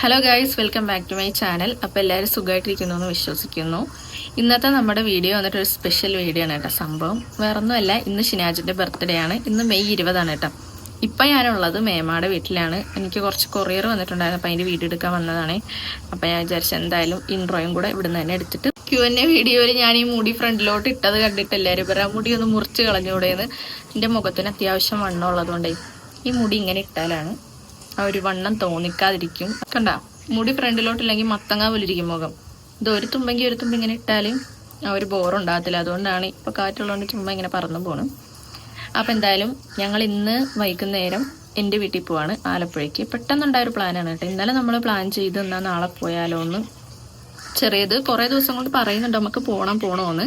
Hello guys welcome back to my channel അപ്പോൾ എല്ലാവരും സുഖമായിട്ടിരിക്കുന്നു എന്ന് വിശ്വസിക്കുന്നു. ഇന്നത്തെ നമ്മുടെ വീഡിയോ വന്നിട്ട് ഒരു സ്പെഷ്യൽ വീഡിയോ ആണ് കേട്ടോ സംഭവം. വേറൊന്നുമല്ല ഇന്ന് ഷിനാജിന്റെ ബർത്ത്ഡേ ആണ്. ഇന്ന് മെയ് ഇരുപതാണ് കേട്ടോ. ഇപ്പം ഞാനുള്ളത് മേമാടെ വീട്ടിലാണ്. എനിക്ക് കുറച്ച് കൊറിയർ വന്നിട്ടുണ്ടായിരുന്നു. അപ്പോൾ അതിന്റെ വീഡിയോ എടുക്കാൻ വന്നതാണ്. അപ്പോൾ ഞാൻ വിചാരിച്ച എന്തായാലും ഇൻട്രോയും കൂടെ ഇവിടുന്ന് തന്നെ എടുത്തിട്ട് ക്യു എൻ എ വീഡിയോയിൽ ഞാൻ ഈ മുടി ഫ്രണ്ടിലോട്ട് ഇട്ടത് കണ്ടിട്ട് എല്ലാവരും പറയാം മുടി ഒന്ന് മുറിച്ച് കളഞ്ഞുകൂടെയെന്ന് എന്റെ മുഖത്തിന് അത്യാവശ്യം വണ്ണം ഉള്ളതുകൊണ്ടേ ഈ മുടി ഇങ്ങനെ ഇട്ടാലാണ് ആ ഒരു വണ്ണം തോന്നിക്കാതിരിക്കും. കണ്ട? മുടി ഫ്രണ്ടിലോട്ട് ഫ്രണ്ടിലോട്ടില്ലെങ്കിൽ മത്തങ്ങ പോലിരിക്കും മുഖം. ഇത് ഒരു തുമ്പെങ്കിൽ ഒരു തുമ്പ് ഇങ്ങനെ ഇട്ടാൽ ആ ഒരു ബോറുണ്ടാകത്തില്ല അതുകൊണ്ടാണ് ഇപ്പോൾ കാറ്റുള്ളതുകൊണ്ട് ചുമ്മാ ഇങ്ങനെ പറന്നു പോണു. അപ്പോൾ എന്തായാലും ഞങ്ങൾ ഇന്ന് വൈകുന്നേരം എന്റെ വീട്ടിൽ പോവാണ്. ആലപ്പുഴയ്ക്ക്. പെട്ടെന്നുണ്ടായ ഒരു പ്ലാനാണ് കേട്ടോ. ഇന്നലെ നമ്മൾ പ്ലാൻ ചെയ്ത് എന്നാൽ നാളെ പോയാലോ എന്ന് ചെറിയത് കുറേ ദിവസം കൊണ്ട് പറയുന്നുണ്ട്. നമുക്ക് പോകണം പോകണമെന്ന്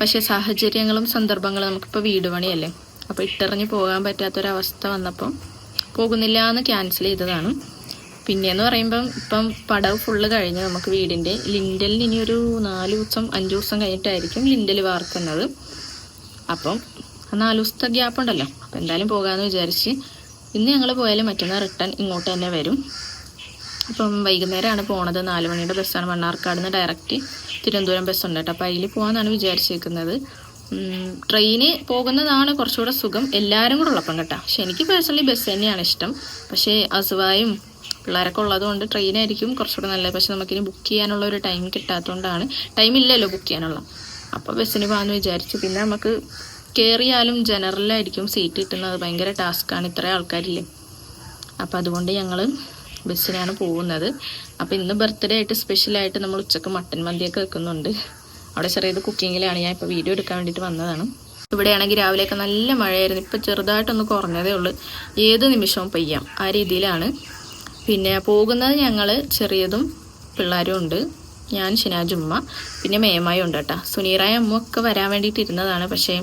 പക്ഷേ സാഹചര്യങ്ങളും സന്ദർഭങ്ങളും നമുക്കിപ്പോൾ വീട് പണിയല്ലേ. അപ്പോൾ ഇട്ടെറിഞ്ഞ് പോകാൻ പറ്റാത്തൊരവസ്ഥ വന്നപ്പോൾ പോകുന്നില്ല എന്ന് ക്യാൻസൽ ചെയ്തതാണ്. പിന്നെയെന്ന് പറയുമ്പം ഇപ്പം പടവ് ഫുള്ള് കഴിഞ്ഞ് നമുക്ക് വീടിന്റെ ലിൻഡലിന് ഇനി ഒരു നാല് ദിവസം അഞ്ച് ദിവസം കഴിഞ്ഞിട്ടായിരിക്കും ലിൻഡൽ വാർക്കുന്നത്. അപ്പം ആ നാല് ദിവസത്തെ ഗ്യാപ്പ് ഉണ്ടല്ലോ. അപ്പം എന്തായാലും പോകാമെന്ന് വിചാരിച്ച് ഇന്ന് ഞങ്ങൾ പോയാലും മറ്റന്നാൾ റിട്ടേൺ ഇങ്ങോട്ട് തന്നെ വരും. അപ്പം വൈകുന്നേരമാണ് പോണത്. നാല് മണിയുടെ ബസ്സാണ് മണ്ണാർക്കാട് നിന്ന് ഡയറക്റ്റ് തിരുവനന്തപുരം ബസ്സുണ്ട് കേട്ടോ. അപ്പോൾ അതിൽ പോകാമെന്നാണ് വിചാരിച്ചേക്കുന്നത്. ട്രെയിന് പോകുന്നതാണ് കുറച്ചുകൂടെ സുഖം. എല്ലാവരും കൂടെ ഉള്ളപ്പം കേട്ടോ. പക്ഷെ എനിക്ക് പേഴ്സണലി ബസ് തന്നെയാണ് ഇഷ്ടം. പക്ഷേ അസുവായും പിള്ളേരൊക്കെ ഉള്ളതുകൊണ്ട് ട്രെയിനായിരിക്കും കുറച്ചുകൂടെ നല്ലത്. പക്ഷെ നമുക്കിനി ബുക്ക് ചെയ്യാനുള്ള ഒരു ടൈം കിട്ടാത്തതുകൊണ്ടാണ് ടൈം ഇല്ലല്ലോ ബുക്ക് ചെയ്യാനുള്ള. അപ്പോൾ ബസ്സിന് പോകാമെന്ന് വിചാരിച്ചു പിന്നെ നമുക്ക് കയറിയാലും ജനറലായിരിക്കും സീറ്റ് കിട്ടുന്നത് ഭയങ്കര ടാസ്ക്കാണ് ഇത്ര ആൾക്കാരില്ലേ. അപ്പോൾ അതുകൊണ്ട് ഞങ്ങൾ ബസ്സിനാണ് പോകുന്നത്. അപ്പോൾ ഇന്ന് ബർത്ത്ഡേ ആയിട്ട് സ്പെഷ്യലായിട്ട് നമ്മൾ ഉച്ചയ്ക്ക് മട്ടൻ മന്തിയൊക്കെ വെക്കുന്നുണ്ട്. അവിടെ ചെറിയത് കുക്കിങ്ങിലാണ് ഞാൻ ഇപ്പോൾ വീഡിയോ എടുക്കാൻ വേണ്ടിയിട്ട് വന്നതാണ്. ഇവിടെയാണെങ്കിൽ രാവിലെയൊക്കെ നല്ല മഴയായിരുന്നു. ഇപ്പോൾ ചെറുതായിട്ടൊന്ന് കുറഞ്ഞതേ ഉള്ളൂ. ഏത് നിമിഷവും പെയ്യാം. ആ രീതിയിലാണ്. പിന്നെ പോകുന്നത് ഞങ്ങൾ ചെറിയതും പിള്ളേരും ഉണ്ട്. ഞാൻ ഷിനാജുമ്മ പിന്നെ മേമായും ഉണ്ട് കേട്ടോ. സുനീറായ അമ്മ ഒക്കെ വരാൻ വേണ്ടിയിട്ട് ഇരുന്നതാണ്. പക്ഷേ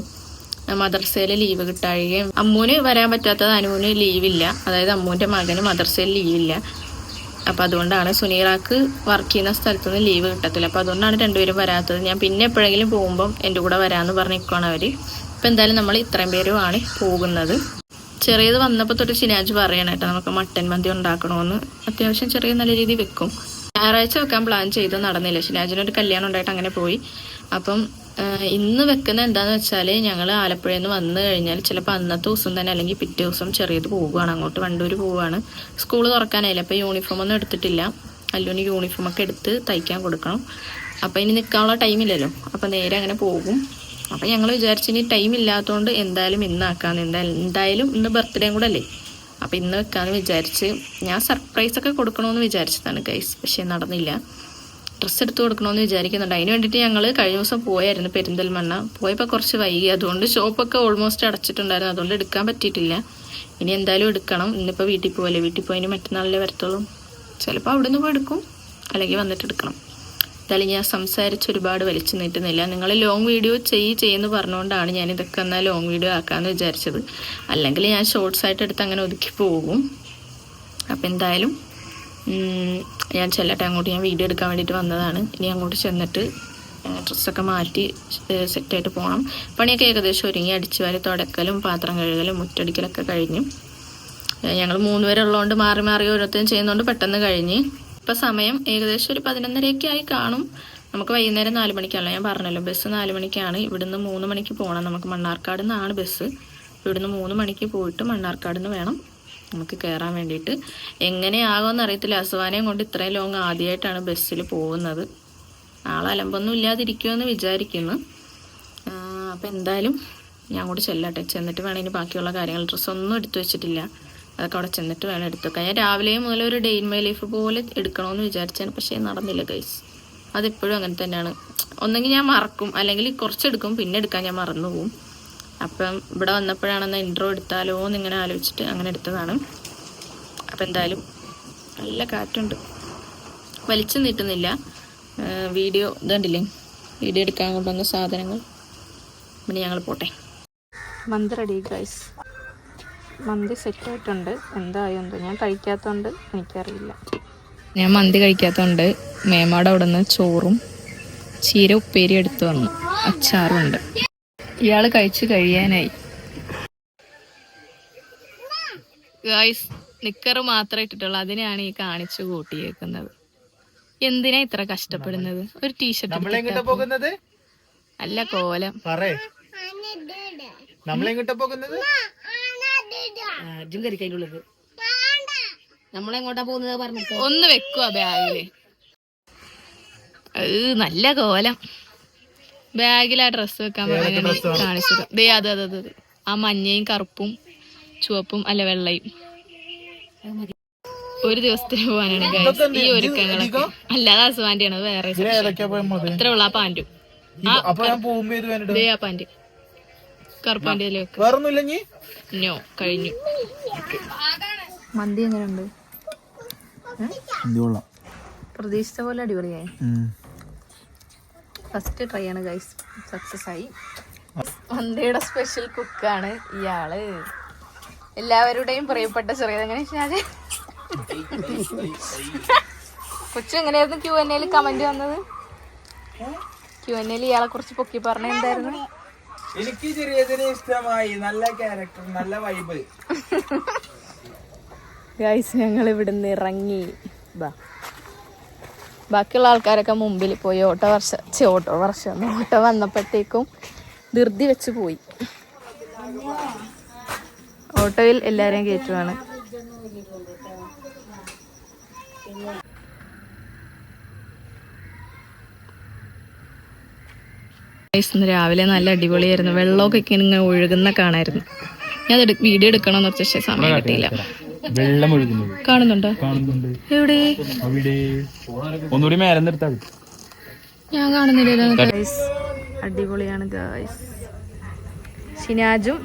മദർസയിൽ ലീവ് കിട്ടാഴുകയും അമ്മൂന് വരാൻ പറ്റാത്തത് അനുവിന് ലീവില്ല. അതായത് അമ്മൂന്റെ മകന് മദർസയിൽ ലീവില്ല. അപ്പോൾ അതുകൊണ്ടാണ് സുനീറാക്ക് വർക്ക് ചെയ്യുന്ന സ്ഥലത്ത് നിന്ന് ലീവ് കിട്ടത്തില്ല. അപ്പോൾ അതുകൊണ്ടാണ് രണ്ടുപേരും വരാത്തത്. ഞാൻ പിന്നെ എപ്പോഴെങ്കിലും പോകുമ്പം എന്റെ കൂടെ വരാമെന്ന് പറഞ്ഞ് നിൽക്കുകയാണ് അവർ ഇപ്പം എന്തായാലും നമ്മൾ ഇത്രയും പേരുമാണ് പോകുന്നത്. ചെറിയത് വന്നപ്പോൾ തൊട്ട് ശനിയാഴ്ച പറയണം കേട്ടോ നമുക്ക് മട്ടൻ മന്തി ഉണ്ടാക്കണമെന്ന് അത്യാവശ്യം ചെറിയ നല്ല രീതിയിൽ വെക്കും. ഞായറാഴ്ച വെക്കാൻ പ്ലാൻ ചെയ്ത് നടന്നില്ല. ശനിയാഴ്ചനൊരു കല്യാണം ഉണ്ടായിട്ട് അങ്ങനെ പോയി. അപ്പം ഇന്ന് വെക്കുന്ന എന്താന്ന് വെച്ചാൽ ഞങ്ങൾ ആലപ്പുഴയിൽ നിന്ന് വന്നു കഴിഞ്ഞാൽ ചിലപ്പോൾ അന്നത്തെ ദിവസം തന്നെ അല്ലെങ്കിൽ പിറ്റേ ദിവസം ചെറിയത് പോവുകയാണ് അങ്ങോട്ട് വണ്ടൂർ പോവുകയാണ് സ്കൂൾ തുറക്കാനായില്ല? അപ്പോൾ യൂണിഫോം ഒന്നും എടുത്തിട്ടില്ല. അല്ലുവിന് യൂണിഫോം ഒക്കെ എടുത്ത് തയ്ക്കാൻ കൊടുക്കണം. അപ്പോൾ ഇനി നിൽക്കാനുള്ള ടൈമില്ലല്ലോ അപ്പോൾ നേരെ അങ്ങനെ പോകും. അപ്പോൾ ഞങ്ങൾ വിചാരിച്ചു ഇനി ടൈം ഇല്ലാത്തതുകൊണ്ട് എന്തായാലും ഇന്നാക്കാന്ന് എന്തായാലും എന്തായാലും ഇന്ന് ബർത്ത്ഡേയും കൂടെ അല്ലേ? അപ്പോൾ ഇന്ന് വെക്കാമെന്ന് വിചാരിച്ച് ഞാൻ സർപ്രൈസ് ഒക്കെ കൊടുക്കണമെന്ന് വിചാരിച്ചതാണ് ഗൈസ് പക്ഷേ നടന്നില്ല. ഡ്രസ്സ് എടുത്ത് കൊടുക്കണമെന്ന് വിചാരിക്കുന്നുണ്ട്. അതിന് വേണ്ടിയിട്ട് ഞങ്ങൾ കഴിഞ്ഞ ദിവസം പോയായിരുന്നു പെരിന്തൽമണ്ണ. പോയപ്പോൾ കുറച്ച് വൈകി. അതുകൊണ്ട് ഷോപ്പൊക്കെ ഓൾമോസ്റ്റ് അടച്ചിട്ടുണ്ടായിരുന്നു. അതുകൊണ്ട് എടുക്കാൻ പറ്റിയിട്ടില്ല. ഇനി എന്തായാലും എടുക്കണം. ഇന്നിപ്പോൾ വീട്ടിൽ പോകല്ലേ വീട്ടിൽ പോയി ഇനി മറ്റന്നാളിലേ വരത്തുള്ളൂ. ചിലപ്പോൾ അവിടെ നിന്ന് പോയി എടുക്കും. അല്ലെങ്കിൽ വന്നിട്ട് എടുക്കണം. എന്തായാലും ഞാൻ സംസാരിച്ച് ഒരുപാട് വലിച്ചു നീട്ടുന്നില്ല. നിങ്ങൾ ലോങ് വീഡിയോ ചെയ്യ് ചെയ്യുന്നു പറഞ്ഞുകൊണ്ടാണ് ഞാൻ ഇതൊക്കെ എന്നാൽ ലോങ് വീഡിയോ ആക്കാമെന്ന് വിചാരിച്ചത്. അല്ലെങ്കിൽ ഞാൻ ഷോർട്സ് ആയിട്ട് എടുത്ത് അങ്ങനെ ഒതുക്കി പോകും. അപ്പോൾ എന്തായാലും ഞാൻ ചെല്ലട്ടെ അങ്ങോട്ട് ഞാൻ വീഡിയോ എടുക്കാൻ വേണ്ടിയിട്ട് വന്നതാണ്. ഇനി അങ്ങോട്ട് ചെന്നിട്ട് ഡ്രസ്സൊക്കെ മാറ്റി സെറ്റായിട്ട് പോകണം പണിയൊക്കെ ഏകദേശം ഒരുങ്ങി. അടിച്ചു വരെ തുടക്കലും പാത്രം കഴുകലും മുറ്റടിക്കലൊക്കെ കഴിഞ്ഞു. ഞങ്ങൾ മൂന്ന് പേരെ ഉള്ളതുകൊണ്ട് മാറി മാറി ഓരോരുത്തരും ചെയ്യുന്നതുകൊണ്ട് പെട്ടെന്ന് കഴിഞ്ഞ്. ഇപ്പം സമയം ഏകദേശം ഒരു പതിനൊന്നരയൊക്കെ ആയി കാണും. നമുക്ക് വൈകുന്നേരം നാല് മണിക്കാണല്ലോ. ഞാൻ പറഞ്ഞല്ലോ ബസ് നാല് മണിക്കാണ്. ഇവിടുന്ന് മൂന്ന് മണിക്ക് പോകണം നമുക്ക് മണ്ണാർക്കാട് നിന്നാണ് ബസ്. ഇവിടുന്ന് മൂന്ന് മണിക്ക് പോയിട്ട് മണ്ണാർക്കാട് നിന്ന് വേണം. നമുക്ക് കയറാൻ വേണ്ടിയിട്ട്. എങ്ങനെയാകുമെന്ന് അറിയത്തില്ല. അസുവാനയും കൊണ്ട് ഇത്രയും ലോങ് ആദ്യമായിട്ടാണ് ബസ്സിൽ പോകുന്നത്. ആളെ അലമ്പൊന്നും ഇല്ലാതിരിക്കുമെന്ന് വിചാരിക്കുന്നു. അപ്പം എന്തായാലും ഞാൻ കൂടി ചെല്ലട്ടെ. ചെന്നിട്ട് വേണം ഇനി ബാക്കിയുള്ള കാര്യങ്ങൾ. ഡ്രസ്സ് ഒന്നും എടുത്തു വെച്ചിട്ടില്ല. അതൊക്കെ അവിടെ ചെന്നിട്ട് വേണം എടുത്തു ഞാൻ രാവിലെ മുതൽ ഒരു ഡേ ഇൻ മൈ ലൈഫ് പോലെ എടുക്കണമെന്ന് വിചാരിച്ചാണ്. പക്ഷേ നടന്നില്ല ഗൈസ് അതെപ്പോഴും അങ്ങനെ തന്നെയാണ്. ഒന്നെങ്കിൽ ഞാൻ മറക്കും. അല്ലെങ്കിൽ കുറച്ചെടുക്കും പിന്നെ എടുക്കാൻ ഞാൻ മറന്നു പോകും അപ്പം ഇവിടെ വന്നപ്പോഴാണെന്ന് ഇൻട്രോ എടുത്താലോ എന്ന് ഇങ്ങനെ ആലോചിച്ചിട്ട് അങ്ങനെ എടുത്തതാണ്. അപ്പം എന്തായാലും നല്ല കാറ്റുണ്ട്. വലിച്ചു നീട്ടുന്നില്ല. വീഡിയോ ഇതുണ്ടില്ലേ? വീഡിയോ എടുക്കാൻ കൊണ്ടുവന്ന സാധനങ്ങൾ. പിന്നെ ഞങ്ങൾ പോട്ടെ. മന്തി റെഡി ഗൈസ് മന്തി സെറ്റായിട്ടുണ്ട് എന്തായോ എന്തോ ഞാൻ കഴിക്കാത്തതുകൊണ്ട് എനിക്കറിയില്ല. ഞാൻ മന്തി കഴിക്കാത്തതുകൊണ്ട് മേമാടെ അവിടെ നിന്ന് ചോറും ചീര ഉപ്പേരി എടുത്തു വന്നു. അച്ചാറുണ്ട് ഇയാൾ കഴിച്ചു കഴിയാനായി. ഗായ്സ് നിക്കർ മാത്രം ഇട്ടിട്ടുള്ളൂ. അതിനെയാണ് ഈ കാണിച്ചു കൂട്ടിയേക്കുന്നത്. എന്തിനാ ഇത്ര കഷ്ടപ്പെടുന്നത്? ഒരു ടീഷർട്ട് പോകുന്നത്? അല്ല കോലം. പറേ നമ്മളെങ്ങോട്ടാ പോകുന്നത്? നമ്മളെങ്ങോട്ടാ പോകുന്നത്? പറഞ്ഞു ഒന്ന് വെക്കുവാ ബാഗിൽ. നല്ല കോലം. ബാഗിൽ ആ ഡ്രസ്സ് വെക്കാൻ പറഞ്ഞ കാണിച്ചത്. ദേ അത് അത് അത്. ആ മഞ്ഞയും കറുപ്പും ചുവപ്പും അല്ല വെള്ളയും. ഒരു ദിവസത്തിന് പോകാനാണ് guys. ഈ ഒരുക്കങ്ങളൊക്കെ. അല്ലാതെ ഹസ്ബാൻഡിയാണ് അത് വേറെ ഇത്ര ഉള്ള ആ പാന്റും ആ പാന്റ് കറുപ്പാന്റെ നീ കഴിഞ്ഞു. മന്തി എങ്ങനെയുണ്ട്? പ്രതീക്ഷിച്ച പോലെ അടിപൊളിയായി. ഫസ്റ്റ് ട്രൈ ആണ് ഗൈസ് സക്സസ് ആയി. വന്ദയുടെ സ്പെഷ്യൽ കുക്കാണ് ഇയാൾ. എല്ലാവരുടെയും പ്രിയപ്പെട്ട ചെറിയത് എങ്ങനെ കൊച്ചു എങ്ങനെയായിരുന്നു ക്യു എൻ എയിൽ കമന്റ് വന്നത്? ക്യു എൻ എയിൽ ഇയാളെ കുറിച്ച് പൊക്കി പറഞ്ഞ എന്തായിരുന്നു? എനിക്ക് ചെറിയതിനെ ഇഷ്ടമായി. നല്ല ക്യാരക്ടർ നല്ല വൈബ് ഗൈസ് ഞങ്ങൾ ഇവിടുന്ന് ഇറങ്ങി. ബാ. ബാക്കിയുള്ള ആൾക്കാരൊക്കെ മുമ്പിൽ പോയി ഓട്ടോ വർഷ ചേ ഓട്ടോ വർഷം ഓട്ടോ വന്നപ്പോഴത്തേക്കും ധൃതി വെച്ച് പോയി. ഓട്ടോയിൽ എല്ലാവരെയും കയറ്റുവാണ്. ഇന്ന് രാവിലെ നല്ല അടിപൊളിയായിരുന്നു. വെള്ളമൊക്കെ ഇങ്ങനെ ഒഴുകുന്ന കാണായിരുന്നു. ഞാൻ വീഡിയോ എടുക്കണമെന്ന് വെച്ച സമയം കിട്ടിയില്ല. വെള്ളം ഒഴുകുന്നത്. കാണുന്നുണ്ടോ? കാണുന്നുണ്ട്. എവിടെ? അവിടെ. ഒന്നുകൂടി മേലെ നിർത്താം ഞാൻ കാണുന്നില്ലല്ലോ ഗൈസ് അടിപൊളിയാണ് ഗായ്സ് ഷിനാജും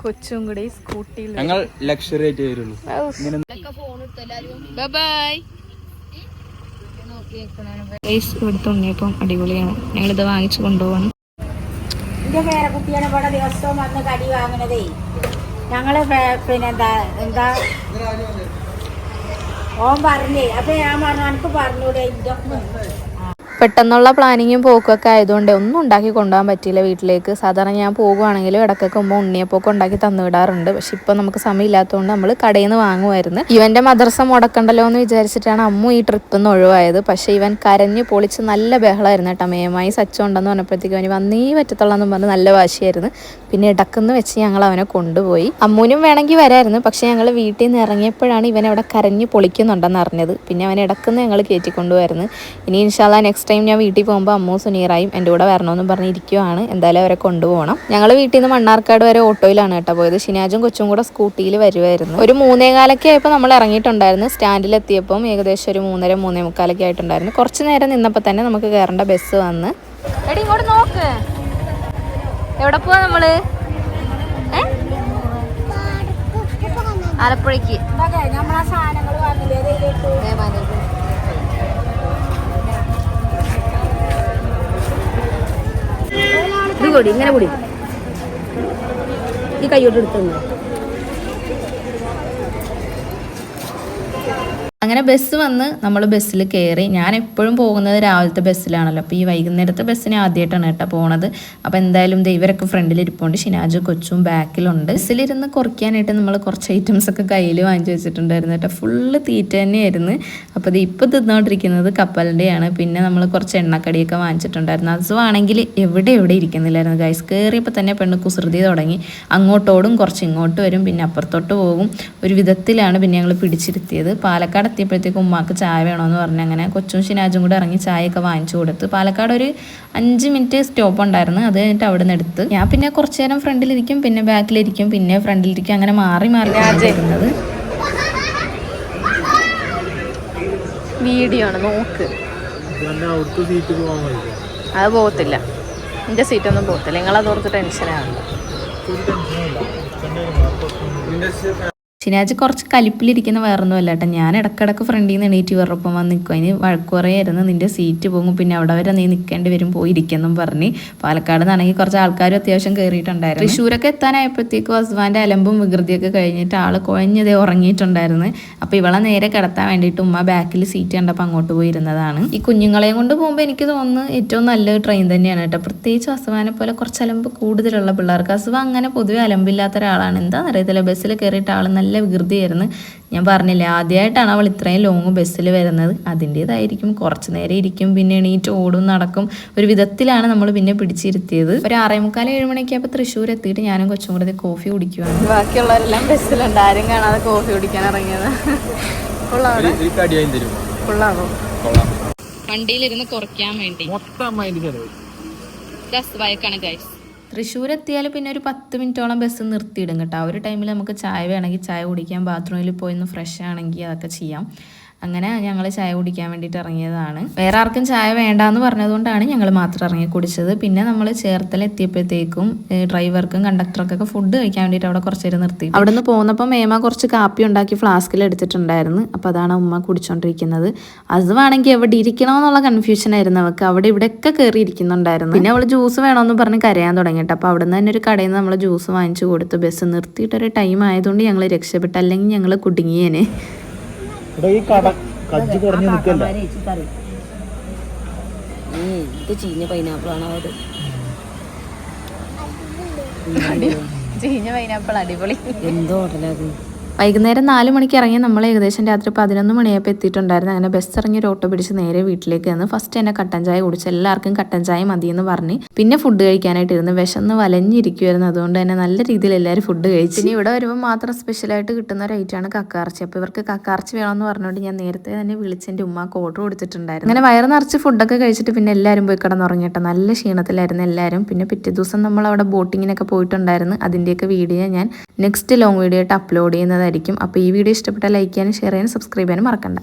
കൊച്ചും കൂടി സ്കൂട്ടിയിൽ ഞങ്ങൾ ലക്ഷറി ആയിട്ട് വരുള്ളൂ. ബൈ ഇവിടുത്തെ ഉണ്ണിയപ്പം അടിപൊളിയാണ്. ഞങ്ങളിത് വാങ്ങിച്ചു കൊണ്ടുപോകണം എന്റെ പേരക്കുട്ടിയാണ് ഇവിടെ ദിവസവും വന്ന് കടി വാങ്ങണതേ ഞങ്ങൾ പിന്നെന്താ പിന്നെ എന്താ? എന്താ ഓൻ പറഞ്ഞേ അപ്പൊ ഞാൻ പറഞ്ഞു എനിക്ക് പറഞ്ഞൂടെ ഇതൊക്കെ പെട്ടെന്നുള്ള പ്ലാനിങ്ങും പോക്കൊക്കെ ആയതുകൊണ്ട് ഒന്നും ഉണ്ടാക്കി കൊണ്ടുപോകാൻ പറ്റിയില്ല വീട്ടിലേക്ക്. സാധാരണ ഞാൻ പോകുവാണെങ്കിലും ഇടക്കൊക്കെ ഉമ്മ ഉണ്ണിയപ്പൊക്കെ ഉണ്ടാക്കി തന്നു വിടാറുണ്ട്. പക്ഷെ ഇപ്പം നമുക്ക് സമയമില്ലാത്തതുകൊണ്ട് നമ്മൾ കടയിൽ നിന്ന് വാങ്ങുമായിരുന്നു. ഇവന്റെ മദർസം മുടക്കണ്ടല്ലോ എന്ന് വിചാരിച്ചിട്ടാണ് അമ്മു ഈ ട്രിപ്പ് നിന്ന് ഒഴിവായത്. പക്ഷേ ഇവൻ കരഞ്ഞു പൊളിച്ച് നല്ല ബഹളമായിരുന്നു കേട്ടോ. മേമായി സച്ച ഉണ്ടെന്ന് പറഞ്ഞപ്പോഴത്തേക്കും അവന് വന്നേ പറ്റത്തുള്ളതെന്ന് പറഞ്ഞ് നല്ല വാശിയായിരുന്നു. പിന്നെ ഇടക്കുന്ന് വെച്ച് ഞങ്ങൾ അവനെ കൊണ്ടുപോയി. അമ്മൂനും വേണമെങ്കിൽ വരായിരുന്നു. പക്ഷെ ഞങ്ങൾ വീട്ടിൽ നിന്ന് ഇറങ്ങിയപ്പോഴാണ് ഇവൻ അവിടെ കരഞ്ഞ് പൊളിക്കുന്നുണ്ടെന്ന് അറിഞ്ഞത്. പിന്നെ അവൻ ഇടക്കുന്ന് ഞങ്ങൾ കയറ്റിക്കൊണ്ടുപോയിരുന്നു ഇനി ഇൻഷാല്ല നെക്സ്റ്റ് ടൈം ഞാൻ വീട്ടിൽ പോകുമ്പോൾ അമ്മൂ സുനീറായും എന്റെ കൂടെ വരണമെന്നും പറഞ്ഞിരിക്കുവാണ് എന്തായാലും അവരെ കൊണ്ടുപോകണം. ഞങ്ങൾ വീട്ടിൽ നിന്ന് മണ്ണാർക്കാട് വരെ ഓട്ടോയിലാണ് കേട്ടോ പോയത്. ഷിനാജും കൊച്ചും കൂടെ സ്കൂട്ടിയിൽ വരുമായിരുന്നു ഒരു മൂന്നേ കാലൊക്കെ ആയപ്പോൾ നമ്മൾ ഇറങ്ങിയിട്ടുണ്ടായിരുന്നു. സ്റ്റാൻഡിൽ എത്തിയപ്പം ഏകദേശം ഒരു മൂന്നര മൂന്നേ മുക്കാലൊക്കെ ആയിട്ടുണ്ടായിരുന്നു. കുറച്ച് നേരം നിന്നപ്പോൾ തന്നെ നമുക്ക് കയറേണ്ട ബസ് വന്ന്. ഇങ്ങോട്ട് നോക്ക്. എവിടെ പോവാ നമ്മൾ? ഏ? ആലപ്പുഴയ്ക്ക്. നമ്മളാ സാധനങ്ങൾ വാങ്ങില്ലേ? ഇത് കൂടി ഇങ്ങനെ കൂടി. ഈ കൈയോട്ട് എടുത്തു അങ്ങനെ ബസ് വന്ന് നമ്മൾ ബസ്സിൽ കയറി ഞാൻ എപ്പോഴും പോകുന്നത് രാവിലത്തെ ബസ്സിലാണല്ലോ അപ്പോൾ ഈ വൈകുന്നേരത്തെ ബസ്സിന് ആദ്യമായിട്ടാണ് കേട്ടോ പോണത്. അപ്പോൾ എന്തായാലും ഇവരൊക്കെ ഫ്രണ്ടിൽ ഇരിപ്പുണ്ട്. ഷിനാജ് കൊച്ചും ബാക്കിലുണ്ട്. ബസ്സിലിരുന്ന് കുറയ്ക്കാനായിട്ട് നമ്മൾ കുറച്ച് ഐറ്റംസ് ഒക്കെ കയ്യിൽ വാങ്ങിച്ചു വെച്ചിട്ടുണ്ടായിരുന്നു കേട്ടോ. ഫുള്ള് തീറ്റ തന്നെയായിരുന്നു. അപ്പോൾ ഇത് ഇപ്പോൾ തിന്നുകൊണ്ടിരിക്കുന്നത് കപ്പലിന്റെയാണ് പിന്നെ നമ്മൾ കുറച്ച് എണ്ണക്കടിയൊക്കെ വാങ്ങിച്ചിട്ടുണ്ടായിരുന്നു. അസുവാണെങ്കിൽ എവിടെ എവിടെ ഇരിക്കുന്നില്ലായിരുന്നു ഗൈസ് കയറിയപ്പോൾ തന്നെ പെണ്ണ് കുസൃതി തുടങ്ങി. അങ്ങോട്ടോടും കുറച്ച് ഇങ്ങോട്ട് വരും. പിന്നെ അപ്പുറത്തോട്ട് പോകും. ഒരു വിധത്തിലാണ് പിന്നെ ഞങ്ങൾ പിടിച്ചിരുത്തിയത്. പാലക്കാട് എത്തിയപ്പോഴത്തേക്കും ഉമ്മാക്ക് ചായ വേണമെന്ന് പറഞ്ഞ് അങ്ങനെ കൊച്ചും ഷിനാജും കൂടെ ഇറങ്ങി ചായയൊക്കെ വാങ്ങിച്ചു കൊടുത്ത്. പാലക്കാട് ഒരു അഞ്ച് മിനിറ്റ് സ്റ്റോപ്പ് ഉണ്ടായിരുന്നു. അത് കഴിഞ്ഞിട്ട് അവിടെ നിന്ന് എടുത്ത്. ഞാൻ പിന്നെ കുറച്ചു നേരം ഫ്രണ്ടിലിരിക്കും പിന്നെ ബാക്കിലിരിക്കും പിന്നെ ഫ്രണ്ടിലിരിക്കും. അങ്ങനെ മാറി മാറി ഇരുന്നത് വീഡിയോ ആണ്. നോക്ക്. അത് പോകത്തില്ല. എന്റെ സീറ്റൊന്നും പോകത്തില്ല. നിങ്ങളത് ഓർത്ത് ടെൻഷനാണ് ഷിനാജ് കുറച്ച് കലിപ്പിലിരിക്കുന്ന വേറൊന്നുമല്ല കേട്ടോ. ഞാൻ ഇടക്കിടക്ക് ഫ്രണ്ടിൽ നിന്ന് എണീറ്റ് ഇവരൊപ്പം വന്ന് നിൽക്കും അതിന് വഴക്കുറയായിരുന്നു നിന്റെ സീറ്റ് പോകും പിന്നെ അവിടെ വരെ നീ നിൽക്കേണ്ടി വരും. പോയി ഇരിക്കെന്നും പറഞ്ഞ് പാലക്കാട് നിന്നാണെങ്കിൽ കുറച്ച് ആൾക്കാരും അത്യാവശ്യം കയറിയിട്ടുണ്ടായിരുന്നു തൃശ്ശൂരൊക്കെ എത്താനായപ്പോഴത്തേക്കും ഹസ്ബാന്റെ അലമ്പും വികൃതിയൊക്കെ കഴിഞ്ഞിട്ട് ആൾ കുഴഞ്ഞതേ ഉറങ്ങിയിട്ടുണ്ടായിരുന്നു. അപ്പോൾ ഇവളെ നേരെ കിടത്താൻ വേണ്ടിയിട്ട് ഉമ്മ ബാക്കിൽ സീറ്റ് കണ്ടപ്പോൾ അങ്ങോട്ട് പോയിരുന്നതാണ്. ഈ കുഞ്ഞുങ്ങളെയും കൊണ്ട് പോകുമ്പോൾ എനിക്ക് തോന്നുന്നു ഏറ്റവും നല്ലൊരു ട്രെയിൻ തന്നെയാണ് കേട്ടോ. പ്രത്യേകിച്ച് അസുവാനെ പോലെ കുറച്ച് അലമ്പ് കൂടുതലുള്ള പിള്ളേർക്ക്. അസുവ അങ്ങനെ പൊതുവെ അലമ്പില്ലാത്ത ഒരാളാണ്. എന്താണെന്നറിയത്തില്ല ബസ്സിൽ കയറിയിട്ട് ആൾ നല്ല നല്ല വികൃതിയായിരുന്നു. ഞാൻ പറഞ്ഞില്ലേ ആദ്യമായിട്ടാണ് അവൾ ഇത്രയും ലോങ് ബസ്സിൽ വരുന്നത്. അതിന്റേതായിരിക്കും കുറച്ച് നേരം ഇരിക്കും പിന്നെ എണീറ്റ് ഓടും നടക്കും. ഒരു വിധത്തിലാണ് നമ്മൾ പിന്നെ പിടിച്ചിരുത്തിയത്. ഒരു ആറേ മുക്കാൽ ഏഴ് അപ്പോൾ തൃശ്ശൂർ എത്തിയിട്ട് ഞാനും കൊച്ചും കൂടെ കോഫി കുടിക്കുവാണ്. ബാക്കിയുള്ളവരെല്ലാം ബസ്സിലുണ്ട് ആരും കാണാതെ കോഫി കുടിക്കാൻ ഇറങ്ങിയത്. വണ്ടിയിലിരുന്ന് കുറയ്ക്കാൻ വേണ്ടി. മൊത്തം ഗൈസ് തൃശ്ശൂർ എത്തിയാൽ പിന്നെ ഒരു പത്ത് മിനിറ്റോളം ബസ് നിർത്തിയിടും കേട്ടോ. ആ ഒരു ടൈമിൽ നമുക്ക് ചായ വേണമെങ്കിൽ ചായ കുടിക്കാം ബാത്റൂമിൽ പോയി ഒന്ന് ഫ്രഷ് ആണെങ്കിൽ അതൊക്കെ ചെയ്യാം. അങ്ങനെ ഞങ്ങൾ ചായ കുടിക്കാൻ വേണ്ടിയിട്ട് ഇറങ്ങിയതാണ്. വേറെ ആർക്കും ചായ വേണ്ട എന്ന് പറഞ്ഞതുകൊണ്ടാണ് ഞങ്ങൾ മാത്രം ഇറങ്ങി കുടിച്ചത്. പിന്നെ നമ്മൾ ചേർത്തല എത്തിയപ്പോഴത്തേക്കും ഡ്രൈവർക്കും കണ്ടക്ടർക്കൊക്കെ ഫുഡ് കഴിക്കാൻ വേണ്ടിയിട്ട് അവിടെ കുറച്ച് നേരം നിർത്തി. അവിടെ നിന്ന് പോകുന്നപ്പോൾ മേമ കുറച്ച് കാപ്പി ഉണ്ടാക്കി ഫ്ലാസ്കിൽ എടുത്തിട്ടുണ്ടായിരുന്നു. അപ്പോൾ അതാണ് ഉമ്മ കുടിച്ചോണ്ടിരിക്കുന്നത്. അത് വേണമെങ്കിൽ എവിടെ ഇരിക്കണമെന്നുള്ള കൺഫ്യൂഷൻ ആയിരുന്നു. അവൾക്ക് അവിടെ ഇവിടെയൊക്കെ കയറി ഇരിക്കുന്നുണ്ടായിരുന്നു. പിന്നെ അവൾ ജ്യൂസ് വേണമെന്ന് പറഞ്ഞ് കരയാൻ തുടങ്ങിയിട്ട്. അപ്പോൾ അവിടെ നിന്ന് തന്നെ ഒരു കടയിൽ നിന്ന് നമ്മൾ ജ്യൂസ് വാങ്ങിച്ചു കൊടുത്ത്. ബസ് നിർത്തിയിട്ടൊരു ടൈം ആയതുകൊണ്ട് ഞങ്ങൾ രക്ഷപ്പെട്ടു അല്ലെങ്കിൽ ഞങ്ങൾ കുടുങ്ങിയേനെ. ഇവിടെ ഈ കട കജ്ജ് കുറഞ്ഞു നിൽക്കല്ല? ഇത് ചീഞ്ഞ പൈനാപ്പിൾ ആണോ അത് ചീഞ്ഞ പൈനാപ്പിൾ അടിപൊളി. എന്തോ ഹോട്ടലത് വൈകുന്നേരം നാല് മണിക്ക് ഇറങ്ങി നമ്മൾ ഏകദേശം രാത്രി പതിനൊന്ന് മണിയായപ്പോൾ എത്തിയിട്ടുണ്ടായിരുന്നു. അങ്ങനെ ബസ് ഇറങ്ങി ഒരു ഓട്ടോ പിടിച്ച് നേരെ വീട്ടിലേക്ക് വന്ന് ഫസ്റ്റ് തന്നെ കട്ടൻ ചായ കുടിച്ച് എല്ലാവർക്കും കട്ടൻ ചായ മതി എന്ന് പറഞ്ഞ് പിന്നെ ഫുഡ് കഴിക്കാനായിട്ട് ഇരുന്ന് വിശന്ന് വലഞ്ഞിരിക്കുമായിരുന്നു അതുകൊണ്ട് തന്നെ നല്ല രീതിയിൽ എല്ലാവരും ഫുഡ് കഴിച്ചു. ഇനി ഇവിടെ വരുമ്പോൾ മാത്രം സ്പെഷ്യലായിട്ട് കിട്ടുന്ന ഒരു ഐറ്റമാണ് കക്കാർച്ചി. അപ്പോൾ ഇവർക്ക് കക്കാർച്ചി വേണമെന്ന് പറഞ്ഞുകൊണ്ട് ഞാൻ നേരത്തെ തന്നെ വിളിച്ച് എന്റെ ഉമ്മാക്ക് ഓർഡർ കൊടുത്തിട്ടുണ്ടായിരുന്നു. അങ്ങനെ വയറ് നിറച്ച് ഫുഡൊക്കെ കഴിച്ചിട്ട് പിന്നെ എല്ലാവരും പോയി കിടന്നുറങ്ങിയിട്ട് നല്ല ക്ഷീണത്തിലായിരുന്നു എല്ലാവരും പിന്നെ പിറ്റേ ദിവസം നമ്മൾ അവിടെ ബോട്ടിങ്ങിനൊക്കെ പോയിട്ടുണ്ടായിരുന്നു. അതിന്റെയൊക്കെ വീഡിയോ ഞാൻ നെക്സ്റ്റ് ലോങ് വീഡിയോ ആയിട്ട് അപ്ലോഡ് ചെയ്യുന്നതായിരിക്കും അപ്പോൾ ഈ വീഡിയോ ഇഷ്ടപ്പെട്ടാൽ ലൈക്ക് ചെയ്യാനും ഷെയർ ചെയ്യാനും സബ്സ്ക്രൈബ് ചെയ്യാനും മറക്കണ്ട.